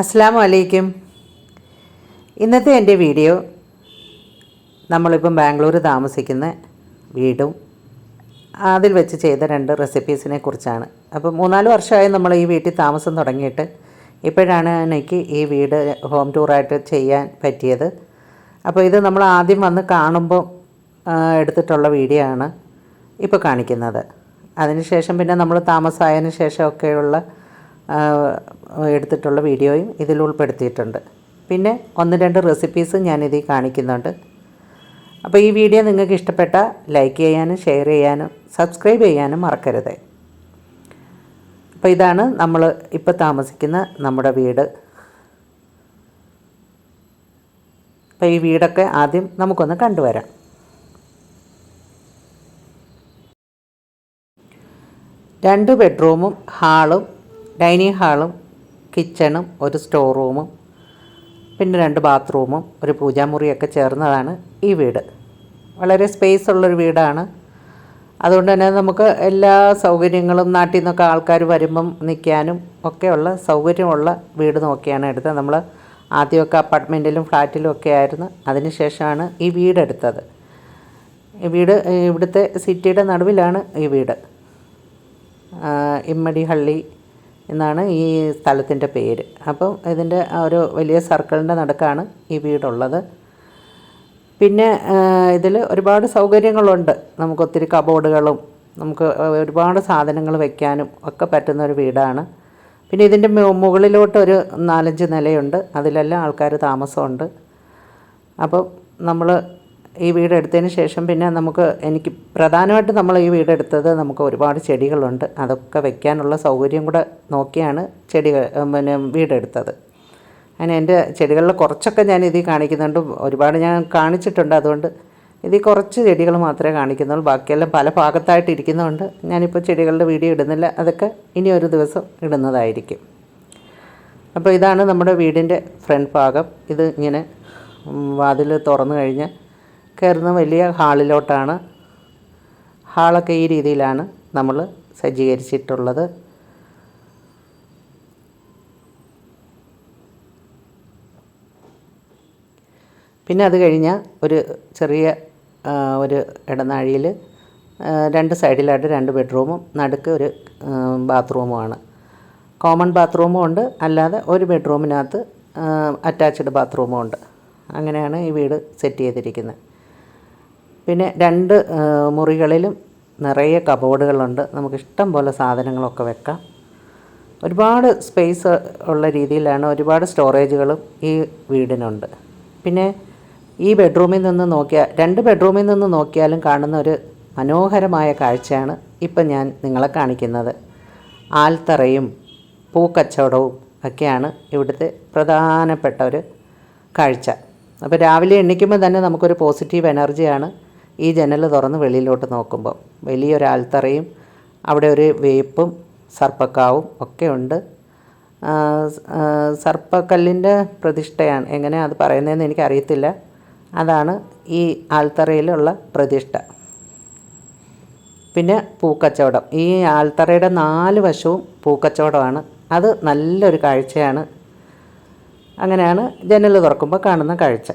അസ്സാം വലൈക്കും ഇന്നത്തെ എന്റെ വീഡിയോ നമ്മളിപ്പം ബാംഗ്ലൂർ താമസിക്കുന്ന വീടും അതിൽ വെച്ച് ചെയ്ത രണ്ട് റെസിപ്പീസിനെ കുറിച്ചാണ്. അപ്പം മൂന്നാൽ വർഷമായി നമ്മൾ ഈ വീട്ടിൽ താമസം തുടങ്ങിയിട്ട് ഇപ്പോഴാണ് എനിക്ക് ഈ വീട് ഹോം ടൂറായിട്ട് ചെയ്യാൻ പറ്റിയത്. അപ്പോൾ ഇത് നമ്മൾ ആദ്യം വന്ന് കാണുമ്പോൾ എടുത്തിട്ടുള്ള വീഡിയോ ആണ് ഇപ്പോൾ കാണിക്കുന്നത്. അതിനുശേഷം പിന്നെ നമ്മൾ താമസമായതിനു ശേഷമൊക്കെയുള്ള എടുത്തിട്ടുള്ള വീഡിയോയും ഇതിൽ ഉൾപ്പെടുത്തിയിട്ടുണ്ട്. പിന്നെ ഒന്ന് രണ്ട് റെസിപ്പീസ് ഞാനിതിൽ കാണിക്കുന്നുണ്ട്. അപ്പോൾ ഈ വീഡിയോ നിങ്ങൾക്ക് ഇഷ്ടപ്പെട്ട ലൈക്ക് ചെയ്യാനും ഷെയർ ചെയ്യാനും സബ്സ്ക്രൈബ് ചെയ്യാനും മറക്കരുത്. അപ്പോൾ ഇതാണ് നമ്മൾ ഇപ്പോൾ താമസിക്കുന്ന നമ്മുടെ വീട്. അപ്പോൾ ഈ വീടൊക്കെ ആദ്യം നമുക്കൊന്ന് കണ്ടുവരാം. രണ്ട് ബെഡ്റൂമും ഹാളും ഡൈനിങ് ഹാളും കിച്ചണും ഒരു സ്റ്റോർ റൂമും പിന്നെ രണ്ട് ബാത്റൂമും ഒരു പൂജാമുറിയൊക്കെ ചേർന്നതാണ് ഈ വീട്. വളരെ സ്പേസ് ഉള്ളൊരു വീടാണ്. അതുകൊണ്ട് തന്നെ നമുക്ക് എല്ലാ സൗകര്യങ്ങളും നാട്ടിൽ നിന്നൊക്കെ ആൾക്കാർ വരുമ്പം നിൽക്കാനും ഒക്കെയുള്ള സൗകര്യമുള്ള വീട് നോക്കിയാണ് എടുത്തത്. നമ്മൾ ആദ്യമൊക്കെ അപ്പാർട്ട്മെന്റിലും ഫ്ലാറ്റിലും ഒക്കെ ആയിരുന്നു. അതിനുശേഷമാണ് ഈ വീടെടുത്തത് ഈ വീട് ഇവിടുത്തെ സിറ്റിയുടെ നടുവിലാണ് ഈ വീട്. ഇമ്മടി ഇമ്മടിഹള്ളി എന്നാണ് ഈ സ്ഥലത്തിന്റെ പേര്. അപ്പം ഇതിന്റെ ഒരു വലിയ സർക്കിളിന്റെ നടുക്കാണ് ഈ വീടുള്ളത്. പിന്നെ ഇതിൽ ഒരുപാട് സൗകര്യങ്ങളുണ്ട്. നമുക്ക് ഒത്തിരി കബോർഡുകളും നമുക്ക് ഒരുപാട് സാധനങ്ങൾ വെക്കാനും ഒക്കെ പറ്റുന്ന ഒരു വീടാണ്. പിന്നെ ഇതിന്റെ മുകളിലോട്ട് ഒരു നാലഞ്ച് നിലയുണ്ട്. അതിലെല്ലാം ആൾക്കാർ താമസമുണ്ട്. അപ്പം നമ്മൾ ഈ വീട് എടുത്തതിന് ശേഷം പിന്നെ നമുക്ക് എനിക്ക് പ്രധാനമായിട്ട് നമ്മൾ ഈ വീട് എടുത്തത് നമുക്ക് ഒരുപാട് ചെടികളുണ്ട്. അതൊക്കെ വെക്കാനുള്ള സൗകര്യം കൂടെ നോക്കിയാണ് ചെടികൾ പിന്നെ വീടെടുത്തത് അങ്ങനെ എന്റെ ചെടികളിൽ കുറച്ചൊക്കെ ഞാൻ ഇതിൽ കാണിക്കുന്നുണ്ട്. ഒരുപാട് ഞാൻ കാണിച്ചിട്ടുണ്ട്. അതുകൊണ്ട് ഇതിൽ കുറച്ച് ചെടികൾ മാത്രമേ കാണിക്കുന്നുള്ളൂ. ബാക്കിയെല്ലാം പല ഭാഗത്തായിട്ട് ഇരിക്കുന്നതുകൊണ്ട് ഞാനിപ്പോൾ ചെടികളുടെ വീഡിയോ ഇടുന്നില്ല. അതൊക്കെ ഇനി ഒരു ദിവസം ഇടുന്നതായിരിക്കും. അപ്പോൾ ഇതാണ് നമ്മുടെ വീടിന്റെ ഫ്രണ്ട് ഭാഗം. ഇത് ഇങ്ങനെ വാതിൽ തുറന്നു കഴിഞ്ഞ് കയറുന്ന വലിയ ഹാളിലോട്ടാണ്. ഹാളൊക്കെ ഈ രീതിയിലാണ് നമ്മൾ സജ്ജീകരിച്ചിട്ടുള്ളത്. പിന്നെ അത് കഴിഞ്ഞാൽ ഒരു ചെറിയ ഒരു ഇടനാഴിയിൽ രണ്ട് സൈഡിലായിട്ട് രണ്ട് ബെഡ്റൂമും നടുക്ക് ഒരു ബാത്റൂമുമാണ്. കോമൺ ബാത്റൂമും ഉണ്ട് അല്ലാതെ ഒരു ബെഡ്റൂമിനകത്ത് അറ്റാച്ച്ഡ് ബാത്റൂമും ഉണ്ട്. അങ്ങനെയാണ് ഈ വീട് സെറ്റ് ചെയ്തിരിക്കുന്നത്. പിന്നെ രണ്ട് മുറികളിലും നിറയെ കബോർഡുകളുണ്ട്. നമുക്ക് ഇഷ്ടം പോലെ സാധനങ്ങളൊക്കെ വെക്കാം. ഒരുപാട് സ്പേസ് ഉള്ള രീതിയിലാണ് ഒരുപാട് സ്റ്റോറേജുകളും ഈ വീടിനുണ്ട്. പിന്നെ ഈ ബെഡ്റൂമിൽ നിന്ന് നോക്കിയാൽ രണ്ട് ബെഡ്റൂമിൽ നിന്ന് നോക്കിയാലും കാണുന്ന ഒരു മനോഹരമായ കാഴ്ചയാണ് ഇപ്പം ഞാൻ നിങ്ങളെ കാണിക്കുന്നത്. ആൽത്തറയും പൂക്കച്ചവടവും ഒക്കെയാണ് ഇവിടുത്തെ പ്രധാനപ്പെട്ട ഒരു കാഴ്ച. അപ്പോൾ രാവിലെ എണ്ണിക്കുമ്പോൾ തന്നെ നമുക്കൊരു പോസിറ്റീവ് എനർജിയാണ് ഈ ജനൽ തുറന്ന് വെളിയിലോട്ട് നോക്കുമ്പോൾ വലിയൊരു ആൽത്തറയും അവിടെ ഒരു വേപ്പും സർപ്പക്കാവും ഒക്കെ ഉണ്ട്. സർപ്പക്കല്ലിന്റെ പ്രതിഷ്ഠയാണ്. എങ്ങനെയാണ് അത് പറയുന്നതെന്ന് എനിക്കറിയത്തില്ല. അതാണ് ഈ ആൽത്തറയിലുള്ള പ്രതിഷ്ഠ. പിന്നെ പൂക്കച്ചവടം. ഈ ആൽത്തറയുടെ നാല് വശവും പൂക്കച്ചവടമാണ്. അത് നല്ലൊരു കാഴ്ചയാണ്. അങ്ങനെയാണ് ജനൽ തുറക്കുമ്പോൾ കാണുന്ന കാഴ്ച.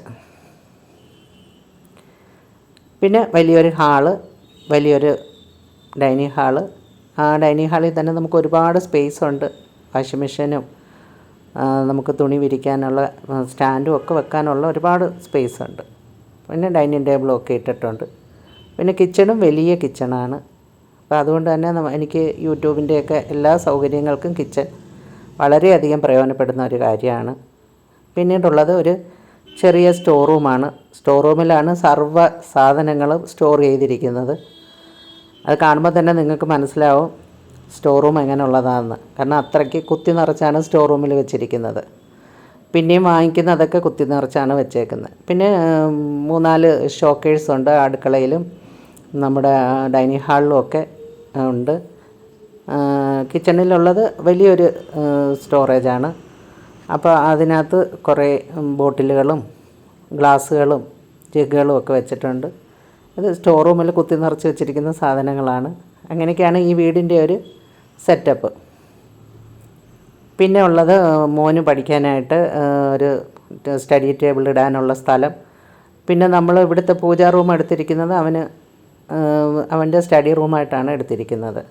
പിന്നെ വലിയൊരു ഹാൾ വലിയൊരു ഡൈനിങ് ഹാൾ. ആ ഡൈനിങ് ഹാളിൽ തന്നെ നമുക്ക് ഒരുപാട് സ്പേസ് ഉണ്ട്. വാഷിംഗ് മെഷീനും നമുക്ക് തുണി വിരിക്കാനുള്ള സ്റ്റാൻഡും ഒക്കെ വെക്കാനുള്ള ഒരുപാട് സ്പേസ് ഉണ്ട്. പിന്നെ ഡൈനിങ് ടേബിളും ഒക്കെ ഇട്ടിട്ടുണ്ട്. പിന്നെ കിച്ചണും വലിയ കിച്ചണാണ്. അപ്പോൾ അതുകൊണ്ട് തന്നെ എനിക്ക് യൂട്യൂബിന്റെയൊക്കെ എല്ലാ സൗകര്യങ്ങൾക്കും കിച്ചൺ വളരെയധികം പ്രയോജനപ്പെടുന്ന ഒരു കാര്യമാണ്. പിന്നീടുള്ളത് ഒരു ചെറിയ സ്റ്റോർ റൂമാണ് സ്റ്റോർ റൂമിലാണ് സർവ സാധനങ്ങളും സ്റ്റോർ ചെയ്തിരിക്കുന്നത്. അത് കാണുമ്പോൾ തന്നെ നിങ്ങൾക്ക് മനസ്സിലാവും സ്റ്റോർ റൂം എങ്ങനെയുള്ളതാണെന്ന് കാരണം അത്രയ്ക്ക് കുത്തി നിറച്ചാണ് സ്റ്റോർ റൂമിൽ വെച്ചിരിക്കുന്നത്. പിന്നെയും വാങ്ങിക്കുന്നതൊക്കെ കുത്തി നിറച്ചാണ് വെച്ചേക്കുന്നത്. പിന്നെ മൂന്നാൽ ഷോക്കേഴ്സ് ഉണ്ട്. അടുക്കളയിലും നമ്മുടെ ഡൈനിങ് ഹാളിലും ഒക്കെ ഉണ്ട്. കിച്ചണിലുള്ളത് വലിയൊരു സ്റ്റോറേജാണ്. അപ്പോൾ അതിനകത്ത് കുറേ ബോട്ടിലുകളും ഗ്ലാസ്സുകളും ജഗ്ഗുകളും ഒക്കെ വെച്ചിട്ടുണ്ട്. ഇത് സ്റ്റോർ റൂമിൽ കുത്തി നിറച്ച് വെച്ചിരിക്കുന്ന സാധനങ്ങളാണ്. അങ്ങനെയൊക്കെയാണ് ഈ വീടിന്റെ ഒരു സെറ്റപ്പ് പിന്നെ ഉള്ളത് മോന് പഠിക്കാനായിട്ട് ഒരു സ്റ്റഡി ടേബിൾ ഇടാനുള്ള സ്ഥലം. പിന്നെ നമ്മൾ ഇവിടുത്തെ പൂജാ റൂം എടുത്തിരിക്കുന്നത് അവന് അവന്റെ സ്റ്റഡി റൂമായിട്ടാണ് എടുത്തിരിക്കുന്നത്.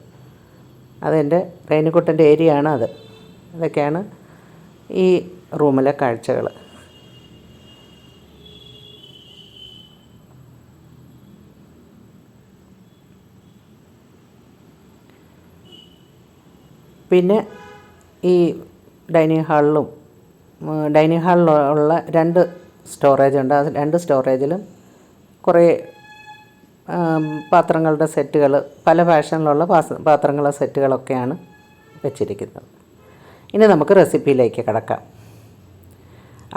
അതെന്റെ റേനിക്കുട്ടന്റെ ഏരിയ ആണ് അത്. അതൊക്കെയാണ് ഈ റൂമിലെ കാഴ്ചകൾ. പിന്നെ ഈ ഡൈനിങ് ഹാളിലും ഡൈനിങ് ഹാളിലുള്ള രണ്ട് സ്റ്റോറേജ് ഉണ്ട്. അത് രണ്ട് സ്റ്റോറേജിലും കുറേ പാത്രങ്ങളുടെ സെറ്റുകൾ പല ഫാഷനിലുള്ള പാത്രങ്ങളുടെ സെറ്റുകളൊക്കെയാണ് വെച്ചിരിക്കുന്നത്. ഇനി നമുക്ക് റെസിപ്പിയിലേക്ക് കിടക്കാം.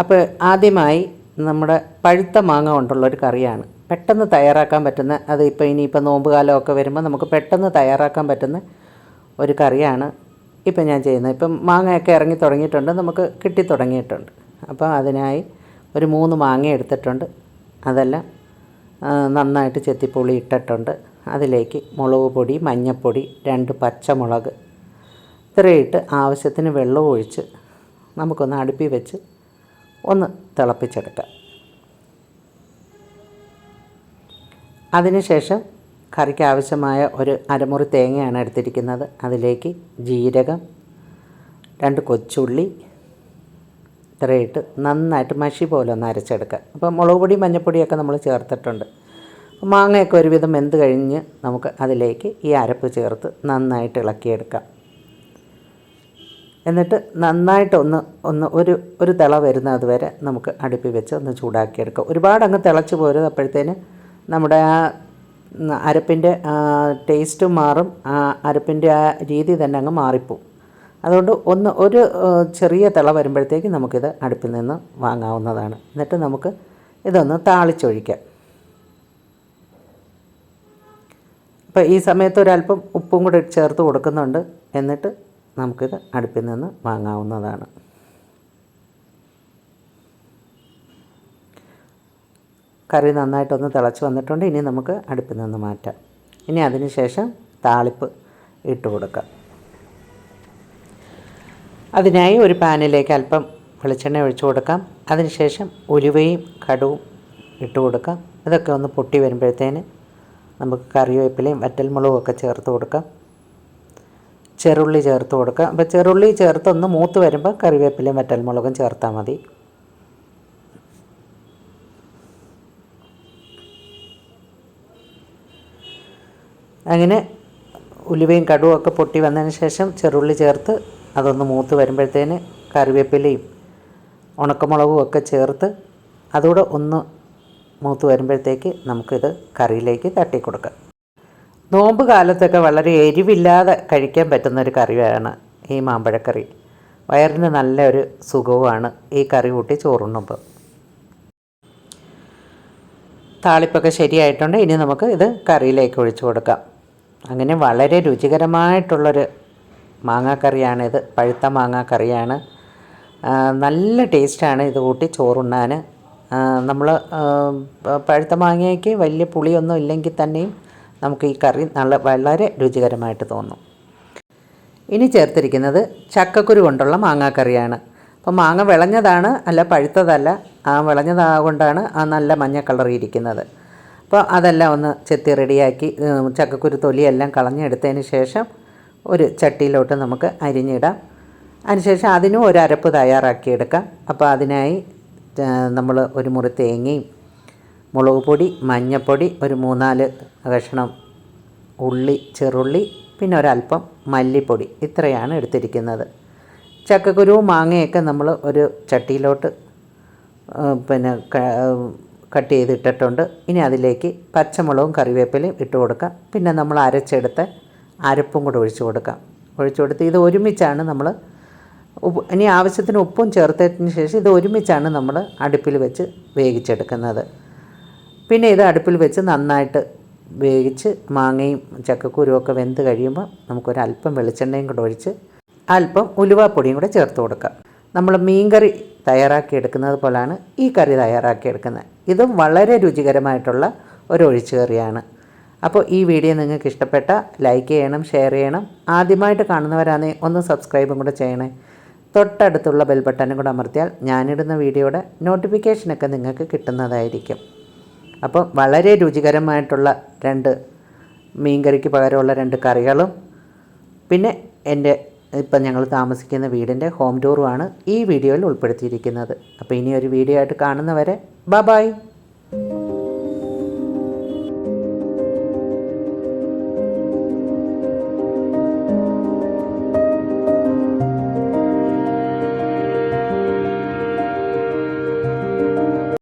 അപ്പോൾ ആദ്യമായി നമ്മുടെ പഴുത്ത മാങ്ങ കൊണ്ടുള്ളൊരു കറിയാണ്. പെട്ടെന്ന് തയ്യാറാക്കാൻ പറ്റുന്ന അത് ഇപ്പോൾ ഇനിയിപ്പോൾ നോമ്പ് കാലമൊക്കെ വരുമ്പോൾ നമുക്ക് പെട്ടെന്ന് തയ്യാറാക്കാൻ പറ്റുന്ന ഒരു കറിയാണ് ഇപ്പം ഞാൻ ചെയ്യുന്നത്. ഇപ്പം മാങ്ങയൊക്കെ ഇറങ്ങി തുടങ്ങിയിട്ടുണ്ട് നമുക്ക് കിട്ടി തുടങ്ങിയിട്ടുണ്ട്. അപ്പോൾ അതിനായി ഒരു മൂന്ന് മാങ്ങ എടുത്തിട്ടുണ്ട്. അതെല്ലാം നന്നായിട്ട് ചെത്തിപ്പുളി ഇട്ടിട്ടുണ്ട്. അതിലേക്ക് മുളക് പൊടി മഞ്ഞൾപ്പൊടി രണ്ട് പച്ചമുളക് ഇത്രയിട്ട് ആവശ്യത്തിന് വെള്ളം ഒഴിച്ച് നമുക്കൊന്ന് അടുപ്പി വെച്ച് ഒന്ന് തിളപ്പിച്ചെടുക്കാം. അതിനുശേഷം കറിക്ക് ആവശ്യമായ ഒരു അരമുറി തേങ്ങയാണ് എടുത്തിരിക്കുന്നത്. അതിലേക്ക് ജീരകം രണ്ട് കൊച്ചുള്ളി ഇത്രയിട്ട് നന്നായിട്ട് മഷി പോലെ ഒന്ന് അരച്ചെടുക്കുക അപ്പോൾ മുളക് പൊടി മഞ്ഞൾപ്പൊടിയൊക്കെ നമ്മൾ ചേർത്തിട്ടുണ്ട്. മാങ്ങയൊക്കെ ഒരുവിധം എന്ത് കഴിഞ്ഞ് നമുക്ക് അതിലേക്ക് ഈ അരപ്പ് ചേർത്ത് നന്നായിട്ട് ഇളക്കിയെടുക്കാം. എന്നിട്ട് നന്നായിട്ട് ഒന്ന് ഒന്ന് ഒരു ഒരു തിള വരുന്നത് വരെ നമുക്ക് അടുപ്പി വെച്ച് ഒന്ന് ചൂടാക്കിയെടുക്കാം. ഒരുപാട് അങ്ങ് തിളച്ച് പോരുത് അപ്പോഴത്തേന് നമ്മുടെ ആ അരപ്പിന്റെ ടേസ്റ്റും മാറും ആ അരപ്പിന്റെ ആ രീതി തന്നെ അങ്ങ് മാറിപ്പോവും. അതുകൊണ്ട് ഒന്ന് ഒരു ചെറിയ തിള വരുമ്പോഴത്തേക്ക് നമുക്കിത് അടുപ്പിൽ നിന്ന് വാങ്ങാവുന്നതാണ്. എന്നിട്ട് നമുക്ക് ഇതൊന്ന് താളിച്ചൊഴിക്കാം. അപ്പോൾ ഈ സമയത്ത് ഒരല്പം ഉപ്പും കൂടി ചേർത്ത് കൊടുക്കുന്നുണ്ട്. എന്നിട്ട് നമുക്കിത് അടുപ്പിൽ നിന്ന് വാങ്ങാവുന്നതാണ്. കറി നന്നായിട്ടൊന്ന് തിളച്ച് വന്നിട്ടുണ്ട്. ഇനി നമുക്ക് അടുപ്പിൽ നിന്ന് മാറ്റാം. ഇനി അതിന് ശേഷം താളിപ്പ് ഇട്ട് കൊടുക്കാം. അതിനായി ഒരു പാനിലേക്ക് അല്പം വെളിച്ചെണ്ണ ഒഴിച്ചു കൊടുക്കാം. അതിനുശേഷം ഉലുവയും കടുവും ഇട്ട് കൊടുക്കാം. ഇതൊക്കെ ഒന്ന് പൊട്ടി വരുമ്പോഴത്തേന് നമുക്ക് കറിവേപ്പിലയും വറ്റൽമുളകും ഒക്കെ ചേർത്ത് കൊടുക്കാം. ചെറുള്ളി ചേർത്ത് കൊടുക്കുക. അപ്പോൾ ചെറുള്ളി ചേർത്ത് ഒന്ന് മൂത്ത് വരുമ്പോൾ കറിവേപ്പിലയും വറ്റൽമുളകും ചേർത്താൽ മതി. അങ്ങനെ ഉലുവയും കടുവും ഒക്കെ പൊട്ടി വന്നതിന് ശേഷം ചെറുള്ളി ചേർത്ത് അതൊന്ന് മൂത്ത് വരുമ്പോഴത്തേന് കറിവേപ്പിലയും ഉണക്കമുളകും ഒക്കെ ചേർത്ത് അതുകൂടെ ഒന്ന് മൂത്ത് വരുമ്പോഴത്തേക്ക് നമുക്കിത് കറിയിലേക്ക് തട്ടി കൊടുക്കാം നോമ്പ് കാലത്തൊക്കെ വളരെ എരിവില്ലാതെ കഴിക്കാൻ പറ്റുന്ന ഒരു കറിയാണ് ഈ മാമ്പഴക്കറി. വയറിന് നല്ലൊരു സുഖവുമാണ് ഈ കറി കൂട്ടി ചോറുണ്ണുമ്പോൾ താളിപ്പൊക്കെ ശരിയായിട്ടുണ്ട്. ഇനി നമുക്ക് ഇത് കറിയിലേക്ക് ഒഴിച്ചു കൊടുക്കാം. അങ്ങനെ വളരെ രുചികരമായിട്ടുള്ളൊരു മാങ്ങാക്കറിയാണിത്. പഴുത്ത മാങ്ങാക്കറിയാണ്. നല്ല ടേസ്റ്റാണ് ഇത് കൂട്ടി ചോറുണ്ണാൻ നമ്മൾ പഴുത്ത മാങ്ങയ്ക്ക് വലിയ പുളിയൊന്നും ഇല്ലെങ്കിൽ തന്നെയും നമുക്ക് ഈ കറി നല്ല വളരെ രുചികരമായിട്ട് തോന്നും. ഇനി ചേർത്തിരിക്കുന്നത് ചക്കക്കുരു കൊണ്ടുള്ള മാങ്ങാക്കറിയാണ്. അപ്പോൾ മാങ്ങ വിളഞ്ഞതാണ് അല്ല പഴുത്തതല്ല ആ വിളഞ്ഞതാകൊണ്ടാണ് ആ നല്ല മഞ്ഞ കളർ ഇരിക്കുന്നത്. അപ്പോൾ അതെല്ലാം ഒന്ന് ചെത്തി റെഡിയാക്കി ചക്കക്കുരു തൊലിയെല്ലാം കളഞ്ഞെടുത്തതിന് ശേഷം ഒരു ചട്ടിയിലോട്ട് നമുക്ക് അരിഞ്ഞിടാം. അതിനുശേഷം അതിനും ഒരു അരപ്പ് തയ്യാറാക്കിയെടുക്കാം. അപ്പോൾ അതിനായി നമ്മൾ ഒരു മുറി തേങ്ങയും മുളക് പൊടി മഞ്ഞൾപ്പൊടി ഒരു മൂന്നാൽ കഷണം ഉള്ളി ചെറുള്ളി പിന്നെ ഒരല്പം മല്ലിപ്പൊടി ഇത്രയാണ് എടുത്തിരിക്കുന്നത്. ചക്കക്കുരുവും മാങ്ങയൊക്കെ നമ്മൾ ഒരു ചട്ടിയിലോട്ട് പിന്നെ കട്ട് ചെയ്തിട്ടിട്ടുണ്ട്. ഇനി അതിലേക്ക് പച്ചമുളകും കറിവേപ്പിലയും ഇട്ട് കൊടുക്കാം. പിന്നെ നമ്മൾ അരച്ചെടുത്ത് അരപ്പും കൂടെ ഒഴിച്ചു കൊടുക്കാം. ഒഴിച്ചു കൊടുത്ത് ഇത് ഒരുമിച്ചാണ് നമ്മൾ ഉപ്പ് ഇനി ആവശ്യത്തിന് ഉപ്പും ചേർത്തതിന് ശേഷം ഇത് ഒരുമിച്ചാണ് നമ്മൾ അടുപ്പിൽ വെച്ച് വേവിച്ചെടുക്കുന്നത്. പിന്നെ ഇത് അടുപ്പിൽ വെച്ച് നന്നായിട്ട് വേവിച്ച് മാങ്ങയും ചക്കക്കുരുവും ഒക്കെ വെന്ത് കഴിയുമ്പോൾ നമുക്കൊരല്പം വെളിച്ചെണ്ണയും കൂടെ ഒഴിച്ച് അല്പം ഉലുവാപ്പൊടിയും കൂടെ ചേർത്ത് കൊടുക്കാം. നമ്മൾ മീൻകറി തയ്യാറാക്കിയെടുക്കുന്നത് പോലാണ് ഈ കറി തയ്യാറാക്കിയെടുക്കുന്നത് ഇതും വളരെ രുചികരമായിട്ടുള്ള ഒരു ഒഴിച്ചുകറിയാണ് അപ്പോൾ ഈ വീഡിയോ നിങ്ങൾക്ക് ഇഷ്ടപ്പെട്ട ലൈക്ക് ചെയ്യണം ഷെയർ ചെയ്യണം. ആദ്യമായിട്ട് കാണുന്നവരാണെങ്കിൽ ഒന്ന് സബ്സ്ക്രൈബും കൂടെ ചെയ്യണേ. തൊട്ടടുത്തുള്ള ബെൽ ബട്ടനും കൂടെ അമർത്തിയാൽ ഞാനിടുന്ന വീഡിയോയുടെ നോട്ടിഫിക്കേഷനൊക്കെ നിങ്ങൾക്ക് കിട്ടുന്നതായിരിക്കും. അപ്പം വളരെ രുചികരമായിട്ടുള്ള രണ്ട് മീൻകറിക്ക് പകരമുള്ള രണ്ട് കറികളും. പിന്നെ എന്റെ ഇപ്പം ഞങ്ങൾ താമസിക്കുന്ന വീടിന്റെ ഹോം ടൂറുമാണ് ഈ വീഡിയോയിൽ ഉൾപ്പെടുത്തിയിരിക്കുന്നത്. അപ്പോൾ ഇനി ഒരു വീഡിയോ ആയിട്ട് കാണുന്നവരെ ബ ബായ്